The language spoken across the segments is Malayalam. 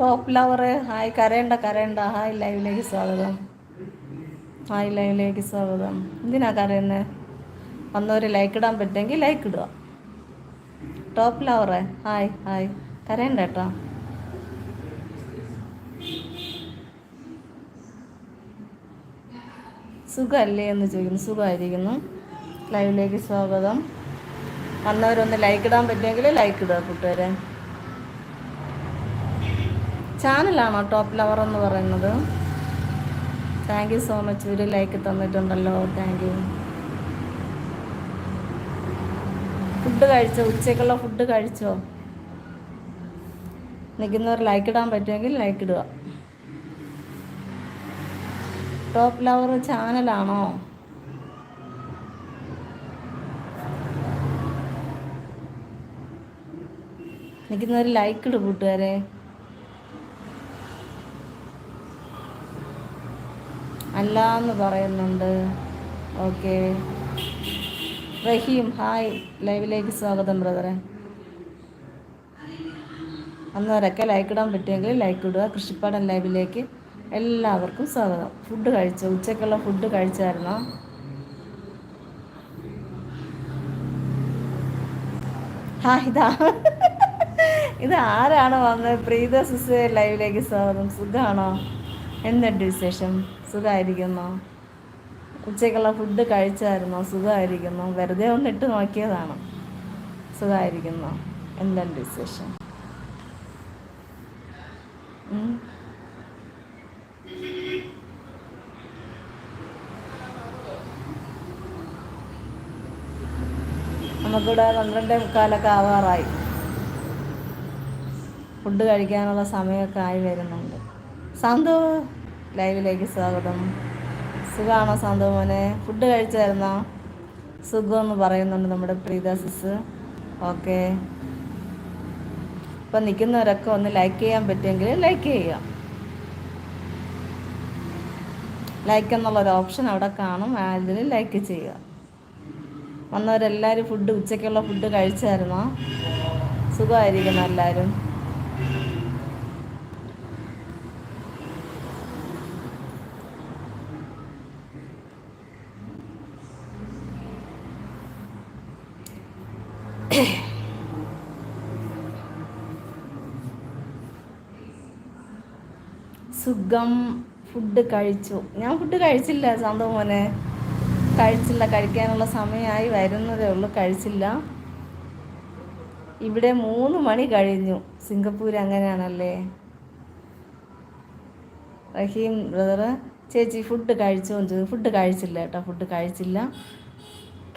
ടോപ്പ് ലവറ് ഹായ് കരയണ്ട കരയണ്ട ഹായ് ലൈവിലേക്ക് സ്വാഗതം. ഹായ് ലൈവിലേക്ക് സ്വാഗതം. എന്തിനാ കരയുന്നത് വന്നവർ ലൈക്ക് ഇടാൻ പറ്റുമെങ്കിൽ ലൈക്ക് ഇടുക. ടോപ്പ് ലവർ ഹായ് ഹായ് കരയണ്ട കേട്ടോ. സുഖമല്ലേ എന്ന് ചോദിക്കുന്നു. സുഖമായിരിക്കുന്നു. ലൈവിലേക്ക് സ്വാഗതം. വന്നവരൊന്ന് ലൈക്ക് ഇടാൻ പറ്റുമെങ്കിൽ ലൈക്ക് ഇടുക കൂട്ടുകാരെ. ചാനലാണോ ടോപ്പ് ലവർ എന്ന് പറയുന്നത്? താങ്ക് യു സോ മച്ച് ഒരു ലൈക്ക് തന്നിട്ടുണ്ടല്ലോ. താങ്ക് യു ഫുഡ് കഴിച്ചോ? ഉച്ചയ്ക്കുള്ള ഫുഡ് കഴിച്ചോ? നിൽക്കുന്നവർ ലൈക്ക് ഇടാൻ പറ്റുമെങ്കിൽ ലൈക്ക് ഇടുക. ടോപ്പ് ലവർ ചാനലാണോ? നിൽക്കുന്നവർ ലൈക്ക് ഇട് കൂട്ടുകാരെ. അല്ല എന്ന് പറയുന്നുണ്ട്. ഓക്കെ. റഹീം ഹായ്. ലൈവിലേക്ക് സ്വാഗതം ബ്രദറെ. അന്നേരമൊക്കെ ലൈക്ക് ഇടാൻ പറ്റുമെങ്കിൽ ലൈക്ക് ഇടുക. കൃഷിപ്പാടൻ ലൈവിലേക്ക് എല്ലാവർക്കും സ്വാഗതം. ഫുഡ് കഴിച്ചു ഉച്ചക്കുള്ള ഫുഡ് കഴിച്ചായിരുന്നോ? ഹാ ഇതാ. ഇത് ആരാണ് വന്നത്? പ്രീത സിസ് ലൈവിലേക്ക് സ്വാഗതം. സുഖമാണോ എന്തുണ്ട് വിശേഷം? സുഖമായിരിക്കുന്നോ ഉച്ചയ്ക്കുള്ള ഫുഡ് കഴിച്ചായിരുന്നു? സുഖമായിരിക്കുന്നു. വെറുതെ ഒന്ന് ഇട്ട് നോക്കിയതാണ്. സുഖമായിരിക്കുന്നു. എന്തുണ്ട് വിശേഷം. നമുക്കിവിടെ പന്ത്രണ്ടേ മുക്കാലൊക്കെ ആവാറായി. ഫുഡ് കഴിക്കാനുള്ള സമയമൊക്കെ ആയി വരുന്നുണ്ട്. സാന്തു ലൈവിലേക്ക് സ്വാഗതം. സുഖമാണോ സാന്തു മോനെ? ഫുഡ് കഴിച്ചായിരുന്നോ? സുഖമെന്ന് പറയുന്നുണ്ട് നമ്മുടെ പ്രീത സിസ്. ഓക്കെ. ഇപ്പം നിൽക്കുന്നവരൊക്കെ ഒന്ന് ലൈക്ക് ചെയ്യാൻ പറ്റുമെങ്കിൽ ലൈക്ക് ചെയ്യാം. ലൈക്ക് എന്നുള്ളൊരു ഓപ്ഷൻ അവിടെ കാണും. അതിൽ ലൈക്ക് ചെയ്യുക. വന്നവരെല്ലാവരും ഫുഡ് ഉച്ചയ്ക്കുള്ള ഫുഡ് കഴിച്ചായിരുന്നോ? സുഖമായിരിക്കണം എല്ലാവരും. സുഖം. ഫുഡ് കഴിച്ചു. ഞാൻ ഫുഡ് കഴിച്ചില്ല സാന്തോ മോനെ. കഴിച്ചില്ല കഴിക്കാനുള്ള സമയമായി വരുന്നതേ ഉള്ളൂ കഴിച്ചില്ല. ഇവിടെ മൂന്ന് മണി കഴിഞ്ഞു. സിംഗപ്പൂർ അങ്ങനെയാണല്ലേ? റഹീം ബ്രദർ ചേച്ചി ഫുഡ് കഴിച്ചോ ഫുഡ് കഴിച്ചില്ല കേട്ടോ ഫുഡ് കഴിച്ചില്ല.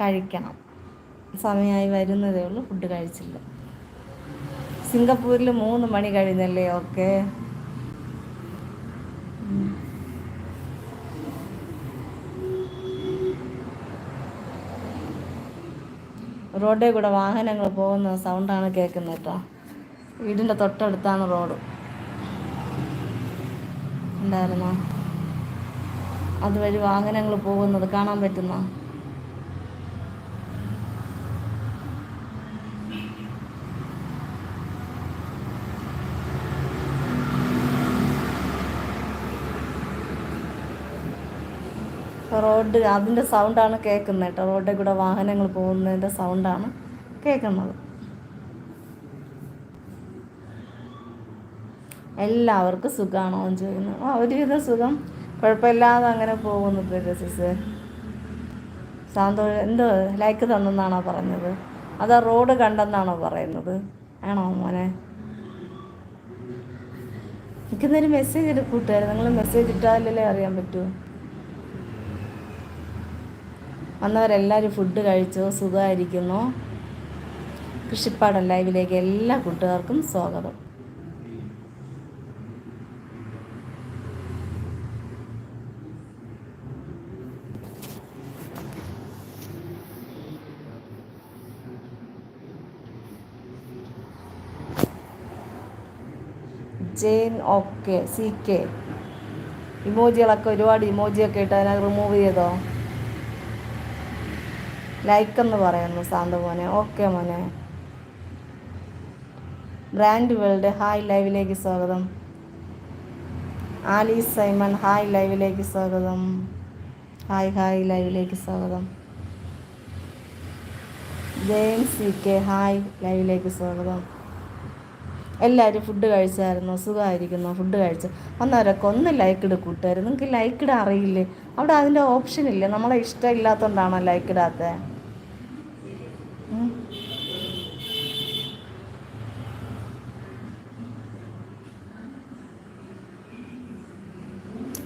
കഴിക്കണം. സമയമായി വരുന്നതേ ഉള്ളൂ ഫുഡ് കഴിച്ചില്ല. സിംഗപ്പൂരിൽ മൂന്ന് മണി കഴിഞ്ഞല്ലേ? ഓക്കെ. റോഡിൽ കൂടെ വാഹനങ്ങൾ പോകുന്ന സൗണ്ടാണ് കേൾക്കുന്നത് കേട്ടോ. വീടിന്റെ തൊട്ടടുത്താണ് റോഡ്. ഉണ്ടായിരുന്നോ അതുവഴി വാഹനങ്ങൾ പോകുന്നത് കാണാൻ പറ്റുന്നോ? റോഡ് അതിന്റെ സൗണ്ടാണ് കേൾക്കുന്നത് കേട്ടോ. റോഡിൽ കൂടെ വാഹനങ്ങൾ പോകുന്നതിന്റെ സൗണ്ടാണ് കേൾക്കുന്നത്. എല്ലാവർക്കും സുഖമാണോ എന്ന് ചോദിക്കുന്നു. ആ ഒരുവിധം സുഖം. കുഴപ്പമില്ലാതെ അങ്ങനെ പോകുന്നു സിസ്. സാന്തോ എന്തോ ലൈക്ക് തന്നെന്നാണോ പറഞ്ഞത്? അതാ റോഡ് കണ്ടെന്നാണോ പറയുന്നത്? ആണോ മോനെ? എനിക്കെന്നൊരു മെസ്സേജ് ഇട്ട് കൂട്ടുകാർ നിങ്ങൾ മെസ്സേജ് ഇട്ടാലല്ലേ അറിയാൻ പറ്റൂ. വന്നവരെല്ലാവരും ഫുഡ് കഴിച്ചു സുഖമായിരിക്കുന്നു. കൃഷിപ്പാടം ലൈവിലേക്ക് എല്ലാ കൂട്ടുകാർക്കും സ്വാഗതം. Jain okay C K. ഇമോജികളൊക്കെ ഒരുപാട് ഇമോജിയൊക്കെ ഇട്ട് അതിനെ റിമൂവ് ചെയ്തോ? ലൈക്ക് എന്ന് പറയുന്നു സാന്ത മോനെ. ഓക്കെ മോനെ. ബ്രാൻഡ് വേൾഡ് ഹായ് ലൈവിലേക്ക് സ്വാഗതം. ആലി സൈമൺ ഹായ് ലൈവിലേക്ക് സ്വാഗതം. ഹായ് ഹായ് ലൈവിലേക്ക് സ്വാഗതം. ജെയിംസ് സി കെ ഹായ് ലൈവിലേക്ക് സ്വാഗതം. എല്ലാവരും ഫുഡ് കഴിച്ചായിരുന്നു? സുഖമായിരിക്കുന്നു? ഫുഡ് കഴിച്ച്. വന്നവരൊക്കെ ഒന്ന് ലൈക്ക് ഇട് കൂട്ടുകാർ നിങ്ങൾക്ക് ലൈക്ക് ഇടാൻ അറിയില്ലേ? അവിടെ അതിന്റെ ഓപ്ഷൻ ഇല്ലേ? നമ്മളെ ഇഷ്ടമില്ലാത്തതുകൊണ്ടാണോ ലൈക്ക് ഇടാത്തത്?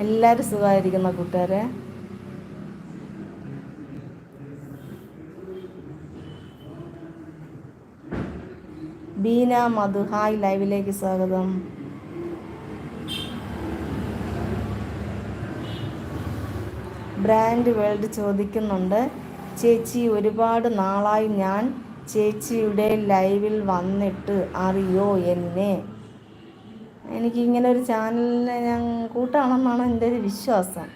എല്ലാവരും സുഖമായിരിക്കുന്ന കൂട്ടുകാരെ. ബീന മധു ഹായ് ലൈവിലേക്ക് സ്വാഗതം. ബ്രാൻഡ് വേൾഡ് ചോദിക്കുന്നുണ്ട്. ചേച്ചി ഒരുപാട് നാളായി ഞാൻ ചേച്ചിയുടെ ലൈവിൽ വന്നിട്ട് അറിയോ എന്നെ? എനിക്ക് ഇങ്ങനെ ഒരു ചാനലിനെ ഞാൻ കൂട്ടാണെന്നാണ് എന്റെ ഒരു വിശ്വാസം.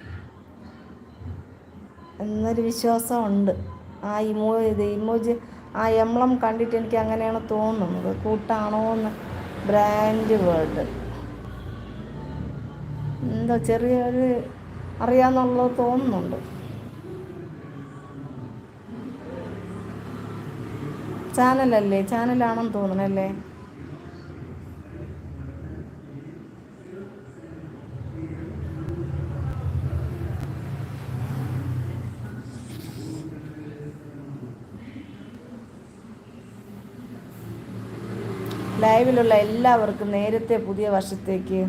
എന്നൊരു വിശ്വാസം ഉണ്ട് ആ ഇമോ ഇത് ഇമോജി ആ എംളം കണ്ടിട്ട് എനിക്ക് അങ്ങനെയാണ് തോന്നുന്നത്. കൂട്ടാണോ എന്ന്. ബ്രാൻഡ് വേൾഡ് എന്തോ ചെറിയൊരു അറിയാമെന്നുള്ളത് തോന്നുന്നുണ്ട്. ചാനലല്ലേ? ചാനലാണെന്ന് തോന്നണല്ലേ? ലൈവിലുള്ള എല്ലാവർക്കും നേരത്തെ പുതിയ വർഷത്തേക്ക്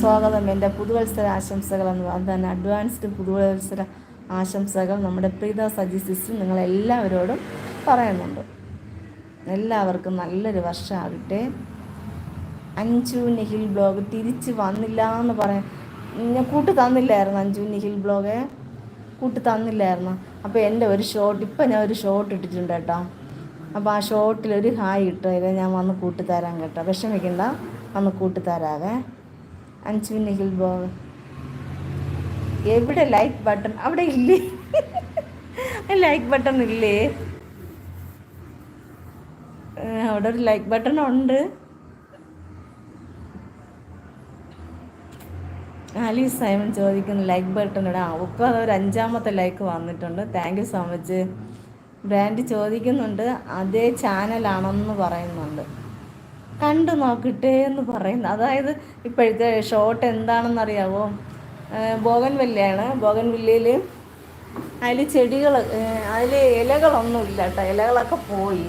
സ്വാഗതം. എന്റെ പുതുവത്സര ആശംസകൾ എന്ന് പറഞ്ഞാൽ അഡ്വാൻസ്ഡ് പുതുവത്സര ആശംസകൾ. നമ്മുടെ പ്രീത സജി സിസ്റ്റർ നിങ്ങളെല്ലാവരോടും പറയുന്നുണ്ട്. എല്ലാവർക്കും നല്ലൊരു വർഷമാകട്ടെ. അഞ്ചു നിഹിൽ ബ്ലോഗ് തിരിച്ച് വന്നില്ല എന്ന് പറയാൻ ഞാൻ കൂട്ട് തന്നില്ലായിരുന്നു അഞ്ചു നിഹിൽ ബ്ലോഗ്. കൂട്ട് തന്നില്ലായിരുന്നു. അപ്പോൾ എന്റെ ഒരു ഷോട്ട് ഇപ്പം ഞാൻ ഒരു ഷോട്ട് ഇട്ടിട്ടുണ്ട് കേട്ടോ. അപ്പോൾ ആ ഷോട്ടിൽ ഒരു ഹായ് ഇട്ടു ഇത് ഞാൻ വന്ന് കൂട്ടിത്തരാൻ കേട്ടോ. വിഷമിക്കണ്ട വന്ന് കൂട്ടിത്തരാവേ അഞ്ചു നിഹിൽ ബ്ലോഗ്. എവിടെ ലൈക്ക് ബട്ടൺ അവിടെ ഇല്ലേ? ലൈക്ക് ബട്ടൺ ഇല്ലേ? അവിടെ ഒരു ലൈക്ക് ബട്ടൺ ഉണ്ട്. ആലി സൈമൺ ചോദിക്കുന്നു ലൈക്ക് ബട്ടൺ ഇടാം ഇപ്പോൾ അതൊരു അഞ്ചാമത്തെ ലൈക്ക് വന്നിട്ടുണ്ട്. Thank you so much brand ചോദിക്കുന്നുണ്ട് അതേ ചാനലാണെന്ന് പറയുന്നുണ്ട്. കണ്ടു നോക്കട്ടെ എന്ന് പറയുന്നു. അതായത് ഇപ്പോഴത്തെ ഷോട്ട് എന്താണെന്നറിയാവോ? ബോഗൻ വില്ലയാണ് ബോഗൻ അതിൽ ചെടികൾ അതിൽ ഇലകളൊന്നുമില്ല കേട്ടോ. ഇലകളൊക്കെ പോയി.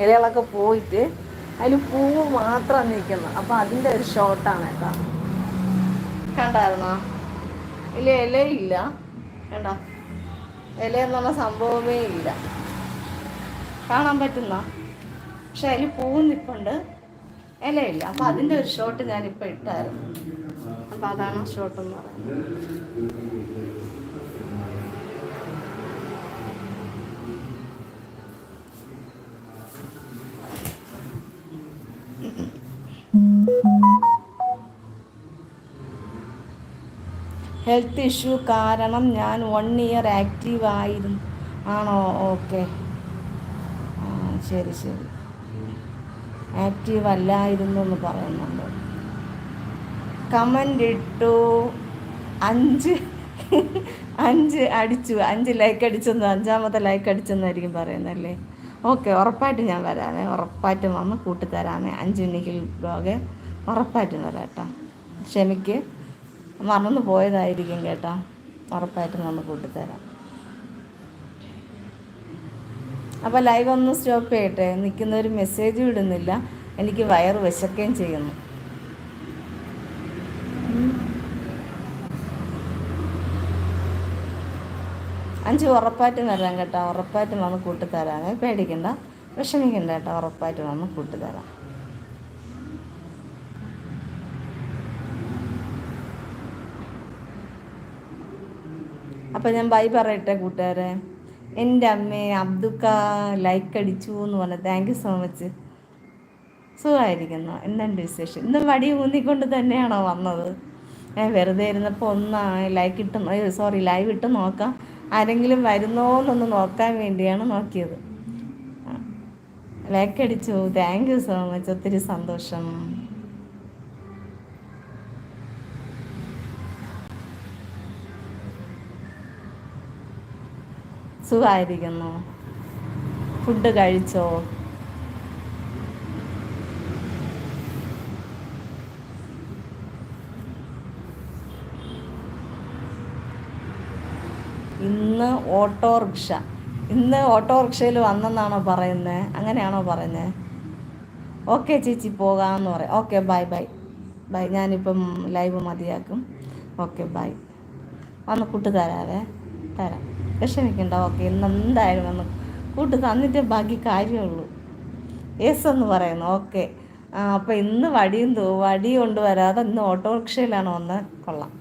ഇലകളൊക്കെ പോയിട്ട് അതിൽ പൂവ് മാത്രം നിൽക്കുന്നു. അപ്പോൾ അതിന്റെ ഒരു ഷോട്ടാണ് കേട്ടോ. കണ്ടായിരുന്നോ? ഇല്ല ഇലയില്ല. കണ്ടോ? ഇല എന്നുള്ള സംഭവമേ ഇല്ല. കാണാൻ പറ്റുന്ന? പക്ഷെ അതിൽ പൂവ് നിൽപ്പുണ്ട് ഇലയില്ല. അപ്പം അതിന്റെ ഒരു ഷോട്ട് ഞാനിപ്പോൾ ഇട്ടായിരുന്നു. അപ്പം അതാണ് ഷോട്ട് എന്ന് പറയുന്നത്. ഹെൽത്ത് ഇഷ്യൂ കാരണം ഞാൻ വൺ ഇയർ ആക്റ്റീവ് ആയിരുന്നു. ആണോ? ഓക്കെ. ശരി ശരി. ആക്റ്റീവ് അല്ലായിരുന്നു എന്ന് പറയുന്നുണ്ട്. കമന്റ് ഇട്ടു. അഞ്ച് അഞ്ച് അടിച്ചു. അഞ്ച് ലൈക്ക് അടിച്ചെന്ന്? അഞ്ചാമത്തെ ലൈക്ക് അടിച്ചെന്നായിരിക്കും പറയുന്നല്ലേ ഓക്കെ ഉറപ്പായിട്ടും ഞാൻ വരാമേ ഉറപ്പായിട്ടും വന്ന് കൂട്ടിത്തരാമേ അഞ്ച് ഉണ്ണിക്കിൽ ബ്ലോഗ് ഉറപ്പായിട്ടും വരാം കേട്ടോ. ക്ഷമിക്ക്. മറന്നു പോയതായിരിക്കും കേട്ടോ. ഉറപ്പായിട്ടും നമ്മൾ കൂട്ടിത്തരാം. അപ്പോൾ ലൈവ് ഒന്ന് സ്റ്റോപ്പ് ചെയ്യട്ടെ. നിൽക്കുന്ന ഒരു മെസ്സേജ് വിടുന്നില്ല എനിക്ക് വയറ് വിശക്കുകയും ചെയ്യുന്നു. അഞ്ച് ഉറപ്പായിട്ടും വരാം കേട്ടോ. ഉറപ്പായിട്ടും വന്ന് കൂട്ടിത്തരാം. പേടിക്കണ്ട. വിഷമിക്കണ്ട കേട്ടോ. ഉറപ്പായിട്ടും വന്ന് കൂട്ടിത്തരാം. അപ്പോൾ ഞാൻ ബൈ പറയട്ടെ കൂട്ടുകാരെ. എന്റെ അമ്മയെ അബ്ദുക്ക ലൈക്ക് അടിച്ചു എന്ന് പറഞ്ഞു. താങ്ക് യു സോ മച്ച് സുഖമായിരിക്കുന്നു. എന്തുണ്ട് വിശേഷം? ഇന്ന് വടി ഊന്നിക്കൊണ്ട് തന്നെയാണോ വന്നത്? ഞാൻ വെറുതെ ഇരുന്നപ്പോൾ ഒന്ന് ലൈക്ക് ഇട്ട് സോറി ലൈവ് ഇട്ട് നോക്കാം. ആരെങ്കിലും വരുന്നോ എന്നൊന്ന് നോക്കാൻ വേണ്ടിയാണ് നോക്കിയത്. ലൈക്ക് അടിച്ചു. താങ്ക് യു സോ മച്ച് ഒത്തിരി സന്തോഷം. സുഖമായിരിക്കുന്നു ഫുഡ് കഴിച്ചോ? ഇന്ന് ഓട്ടോറിക്ഷ. ഇന്ന് ഓട്ടോറിക്ഷയിൽ വന്നെന്നാണോ പറയുന്നത് അങ്ങനെയാണോ പറയുന്നത് ഓക്കെ ചേച്ചി പോകാമെന്ന് പറയാം. Okay bye bye. ബൈ ഞാനിപ്പം ലൈവ് മതിയാക്കും. Okay bye. വന്ന് കൂട്ട് തരാവേ തരാം. വിഷമിക്കണ്ട ഓക്കെ. ഇന്ന് എന്തായാലും വന്ന് കൂട്ട് തന്നിട്ടേ ബാക്കി കാര്യമുള്ളൂ. യെസ് എന്ന് പറയുന്നു. ഓക്കെ. അപ്പോൾ ഇന്ന് വടിയും വടി കൊണ്ടുവരാതെ ഇന്ന് ഓട്ടോറിക്ഷയിലാണ് വന്ന് കൊള്ളാം.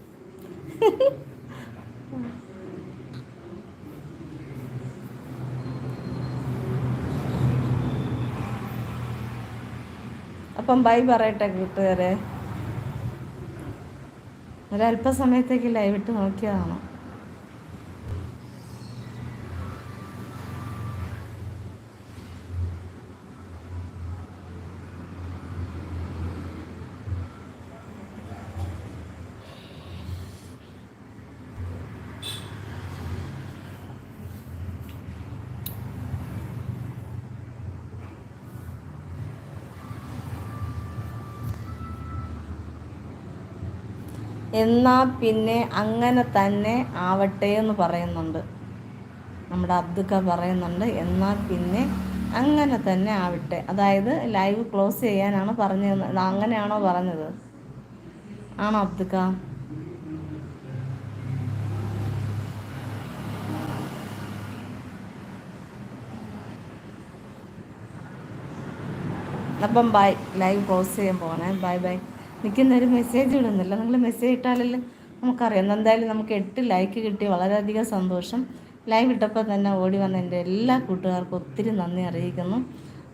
അപ്പം ബൈ പറയട്ടെ കൂട്ടുകാരെ. ഒരല്പസമയത്തേക്ക് ലൈവ് ഇട്ട് നോക്കിയതാണ്? എന്നാൽ പിന്നെ അങ്ങനെ തന്നെ ആവട്ടെ എന്ന് പറയുന്നുണ്ട്. നമ്മുടെ അബ്ദുക്ക പറയുന്നുണ്ട് എന്നാൽ പിന്നെ അങ്ങനെ തന്നെ ആവട്ടെ. അതായത് ലൈവ് ക്ലോസ് ചെയ്യാനാണ് പറഞ്ഞത് അങ്ങനെയാണോ പറഞ്ഞത്? ആണോ അബ്ദുക്ക? അപ്പം ബൈ ലൈവ് ക്ലോസ് ചെയ്യാൻ പോകണേ ബൈ ബൈ നിൽക്കുന്നൊരു മെസ്സേജ് ഇടുന്നില്ല. നിങ്ങൾ മെസ്സേജ് ഇട്ടാലല്ലേ നമുക്കറിയാം. എന്തായാലും നമുക്ക് എട്ട് ലൈക്ക് കിട്ടി. വളരെയധികം സന്തോഷം. ലൈവ് ഇട്ടപ്പോൾ തന്നെ ഓടി വന്ന എന്റെ എല്ലാ കൂട്ടുകാർക്കും ഒത്തിരി നന്ദി അറിയിക്കുന്നു.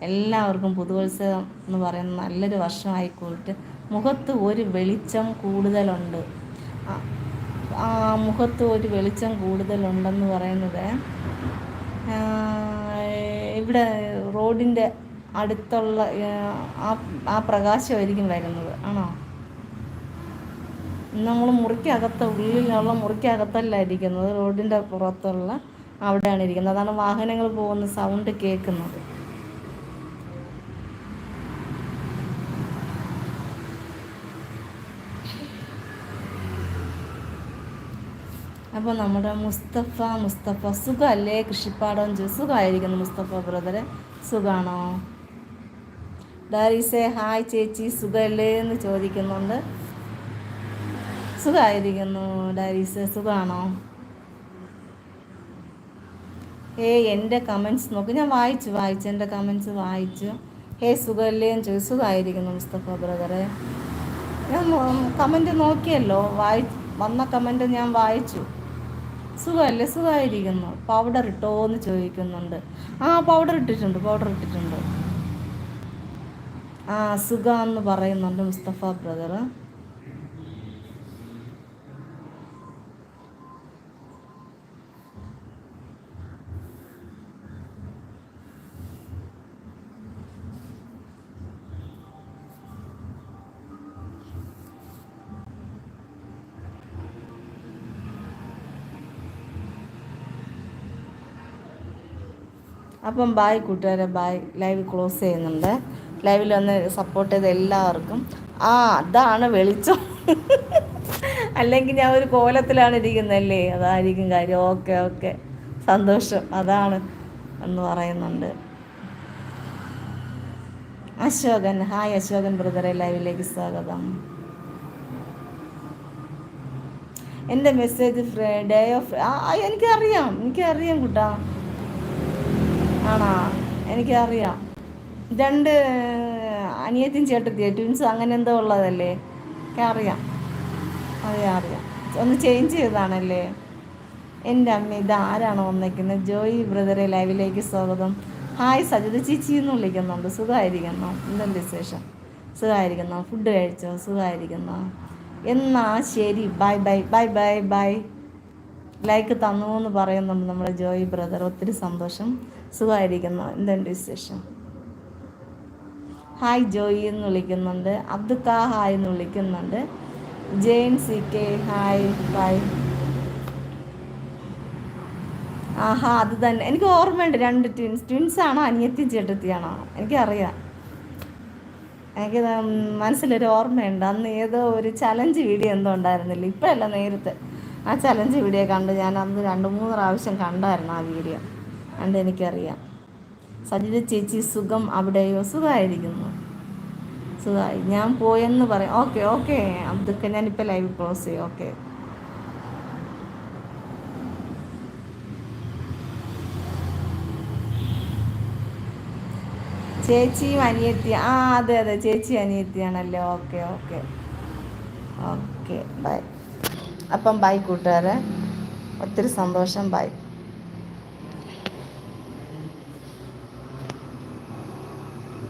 എല്ലാവർക്കും പുതുവത്സവം എന്ന് പറയുന്ന നല്ലൊരു വർഷമായിക്കോട്ട്. മുഖത്ത് ഒരു വെളിച്ചം കൂടുതലുണ്ട്. ആ മുഖത്ത് ഒരു വെളിച്ചം കൂടുതലുണ്ടെന്ന് പറയുന്നത് ഇവിടെ റോഡിന്റെ അടുത്തുള്ള ആ പ്രകാശമായിരിക്കും വരുന്നത്. ആണോ? നമ്മൾ മുറിക്കകത്ത് ഉള്ളിലുള്ള മുറിക്കകത്തല്ല ഇരിക്കുന്നത്. റോഡിന്റെ പുറത്തുള്ള അവിടെയാണ് ഇരിക്കുന്നത്. അതാണ് വാഹനങ്ങൾ പോകുന്ന സൗണ്ട് കേൾക്കുന്നത്. അപ്പോൾ നമ്മുടെ മുസ്തഫ മുസ്തഫ സുഖമല്ലേ കൃഷിപ്പാടം സുഖമായിരിക്കുന്നു മുസ്തഫ ബ്രദറെ. സുഖമാണോ ഡാരീസെ ഹായ് ചേച്ചി. സുഖമല്ലേ എന്ന് ചോദിക്കുന്നുണ്ട്. സുഖമായിരിക്കുന്നു ഡാരീസ് സുഖമാണോ ഏ എന്റെ കമൻസ് നോക്ക്. ഞാൻ വായിച്ചു വായിച്ചു എന്റെ കമൻസ് വായിച്ചു. ഹേ സുഖമല്ലേ എന്ന് ചോദിച്ചു. സുഖമായിരിക്കുന്നു മുസ്തഫ ബ്രദറെ ഞാൻ കമന്റ് നോക്കിയല്ലോ. വായി വന്ന കമന്റ് ഞാൻ വായിച്ചു. സുഖമല്ലേ സുഖമായിരിക്കുന്നു പൗഡർ ഇട്ടോ എന്ന് ചോദിക്കുന്നുണ്ട്. ആ പൗഡർ ഇട്ടിട്ടുണ്ട് പൗഡർ ഇട്ടിട്ടുണ്ട്. ആ സുഖമെന്ന് പറയുന്നുണ്ട് മുസ്തഫ ബ്രദർ അപ്പം ബായ് കൂട്ടുകാരെ ബായ് ലൈവ് ക്ലോസ് ചെയ്യുന്നുണ്ട്. ലൈവിൽ വന്ന് സപ്പോർട്ട് ചെയ്ത എല്ലാവർക്കും. ആ അതാണ് വെളിച്ചം. അല്ലെങ്കിൽ ഞാൻ ഒരു കോലത്തിലാണ് ഇരിക്കുന്നല്ലേ അതായിരിക്കും കാര്യം. ഓക്കെ ഓക്കെ സന്തോഷം. അതാണ് എന്ന് പറയുന്നുണ്ട്. അശോകൻ. ഹായ് അശോകൻ ബ്രദറെ ലൈവിലേക്ക് സ്വാഗതം. എന്റെ മെസ്സേജ് ഡേ ഓഫ് എനിക്കറിയാം. എനിക്കറിയാം കൂട്ടാ. ആണോ? എനിക്കറിയാം. രണ്ട് അനിയത്തിയും ചേട്ടത്തിയ? ട്വിൻസ് അങ്ങനെ എന്തോ ഉള്ളതല്ലേ? അറിയാം അതെ അറിയാം. ഒന്ന് ചേഞ്ച് ചെയ്തതാണല്ലേ? എന്റെ അമ്മ ഇത് ആരാണോ വന്നേക്കുന്നത്? ജോയി ബ്രദറെ ലൈവിലേക്ക് സ്വാഗതം. ഹായ് സജിത. ചേച്ചി എന്ന് വിളിക്കുന്നുണ്ട്. സുഖമായിരിക്കുന്നു. എന്തുണ്ട് വിശേഷം? സുഖമായിരിക്കുന്നു. ഫുഡ് കഴിച്ചോ? സുഖമായിരിക്കുന്നു. എന്നാ ശരി. Bye bye bye bye bye. Like തന്നു എന്ന് പറയുന്നുണ്ട് നമ്മുടെ ജോയി ബ്രദർ. ഒത്തിരി സന്തോഷം. സുഖമായിരിക്കുന്നു. എന്തുണ്ട് വിശേഷം? ഹായ് ജോയി എന്ന് വിളിക്കുന്നുണ്ട്. അബ്ദുക്ക ഹായ് എന്ന് വിളിക്കുന്നുണ്ട്. Jain C K hi bye ആഹാ അത് തന്നെ. എനിക്ക് ഓർമ്മയുണ്ട് രണ്ട് ട്വിൻസ് ട്വിൻസ് ആണോ? അനിയത്തി ചേട്ടത്തിയാണോ എനിക്കറിയാം. എനിക്ക് മനസ്സിലൊരു ഓർമ്മയുണ്ട്. അന്ന് ഏതോ ഒരു ചലഞ്ച് വീഡിയോ എന്തോ ഉണ്ടായിരുന്നില്ല? ഇപ്പോഴല്ല നേരത്തെ. ആ ചലഞ്ച് വീഡിയോ കണ്ട് ഞാൻ അന്ന് രണ്ട് മൂന്ന് പ്രാവശ്യം കണ്ടായിരുന്നു ആ വീഡിയോ കണ്ട് എനിക്കറിയാം. സജിത ചേച്ചി സുഖം അവിടെയോ? സുഖമായിരിക്കുന്നു. സുഖമായി. ഞാൻ പോയെന്ന് പറയാം. ഓക്കെ ഓക്കെ അബ്ദുക്കെ ഞാനിപ്പോൾ ലൈവ് ക്ലോസ് ചെയ്യും. ഓക്കെ ചേച്ചിയും അനിയത്തി ആ അതെ അതെ. ചേച്ചി അനിയത്തിയാണല്ലോ? ഓക്കെ ഓക്കെ ഓക്കെ ബൈ അപ്പം ബൈ കൂട്ടുകാരെ. ഒത്തിരി സന്തോഷം. ബൈ